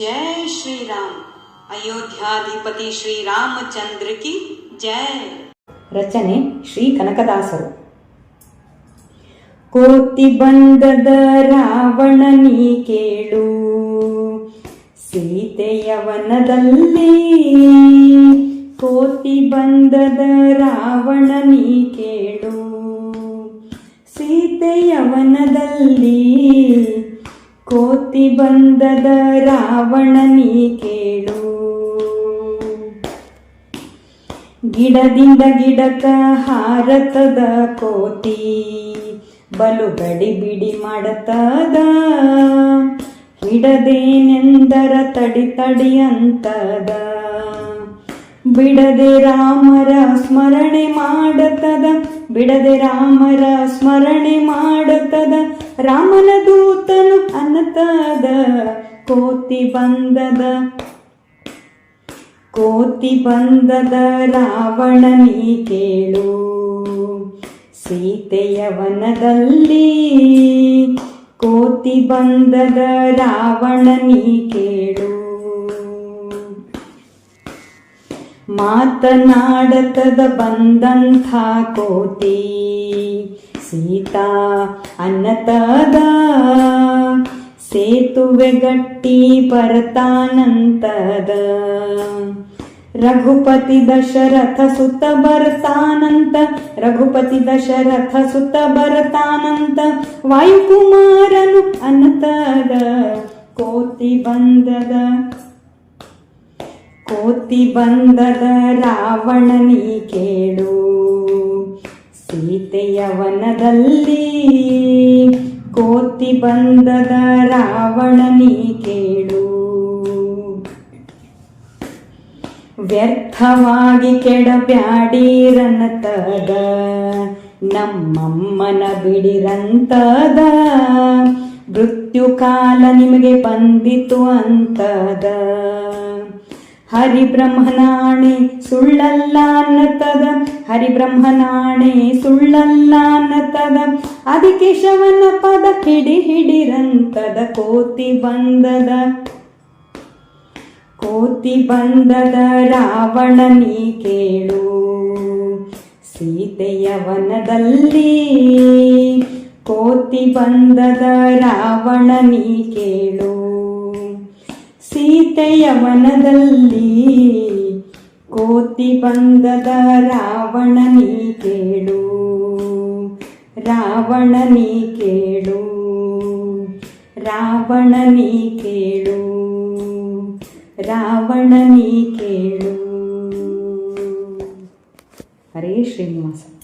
जय श्री राम ಅಯೋಧ್ಯಾಧಿಪತಿ ಶ್ರೀರಾಮಚಂದ್ರ ಕಿ ಜಯ ರಚನೆ ಶ್ರೀ ಕನಕದಾಸರು ಕೋತಿ ಬಂದದ ರಾವಣನೀ ಕೇಳು ಸೀತೆಯವನದಲ್ಲಿ ಕೋತಿ ಬಂದದ ರಾವಣನೀ ಕೇಳು ಸೀತೆಯವನದಲ್ಲಿ ಕೋತಿ ಬಂದದ ರಾವಣನೀ ಕೇಳು. ಗಿಡದಿಂದ ಗಿಡಕ ಹಾರತದ ಕೋತಿ ಬಲು ಗಡಿ ಬಿಡಿ ಮಾಡತದ. ಹಿಡದೇನೆಂದರ ತಡಿ ತಡಿ ಅಂತದ. ಬಿಡದೆ ರಾಮರ ಸ್ಮರಣೆ ಮಾಡತದ, ಬಿಡದೆ ರಾಮರ ಸ್ಮರಣೆ ಮಾಡತದ, ರಾಮನ ದೂತನು ಅನ್ನತದ, ಕೋತಿ ಬಂದದ ಕೋತಿ ಬಂದದ ರಾವಣನೀ ಕೇಳು. ಸೀತೆಯ ವನದಲ್ಲಿ ಕೋತಿ ಬಂದದ ರಾವಣನೀ ಕೇಳು. ಮಾತನಾಡತದ ಬಂದಂಥ ಕೋತಿ ಸೀತಾ ಅನ್ನತದ ಸೇತುವೆ ಗಟ್ಟಿ ಬರ್ತಾನಂತದ ರಘುಪತಿ ದಶರಥ ಸುತ್ತ ಬರ್ತಾನಂತ, ರಘುಪತಿ ದಶರಥ ಸುತ್ತ ಬರ್ತಾನಂತ, ವಾಯುಕುಮಾರನು ಅನ್ನತದ ಕೋತಿ ಬಂದದ ಕೋತಿ ಬಂದದ ರಾವಣನೀ ಕೇಳು. ಸೀತೆಯ ವನದಲ್ಲಿ ಕೋತಿ ಬಂದದ ರಾವಣನೀ ಕೇಳು. ವ್ಯರ್ಥವಾಗಿ ಕೆಡಬ್ಯಾಡಿರನತದ ನಮ್ಮಮ್ಮನ ಬಿಡಿರಂತದ ಮೃತ್ಯು ಕಾಲ ನಿಮಗೆ ಬಂದಿತು ಅಂತದ. ಹರಿಬ್ರಹ್ಮನಾಣೆ ಸುಳ್ಳಲ್ಲ ಅನ್ನತದ ಹರಿಬ್ರಹ್ಮನಾಣೆ ಸುಳ್ಳಲ್ಲ ಅನ್ನತದ ಆದಿಕೇಶವನ ಪದ ಹಿಡಿ ಹಿಡಿರಂತದ, ಕೋತಿ ಬಂದದ. ಕೋತಿ ಬಂದದ ರಾವಣನೀ ಕೇಳು. ಸೀತೆಯವನದಲ್ಲಿ ಕೋತಿ ಬಂದದ ರಾವಣನೀ ಕೇಳು. ಸೀತೆಯವನದಲ್ಲಿ ಕೋತಿ ಬಂದದ ರಾವಣನೀ ಕೇಳು. ರಾವಣನೀ ಕೇಳು. ರಾವಣನೀ ಕೇಳು. ರಾವಣನೀ ಕೇಳು. ಹರೇ ಶ್ರೀನಿವಾಸ.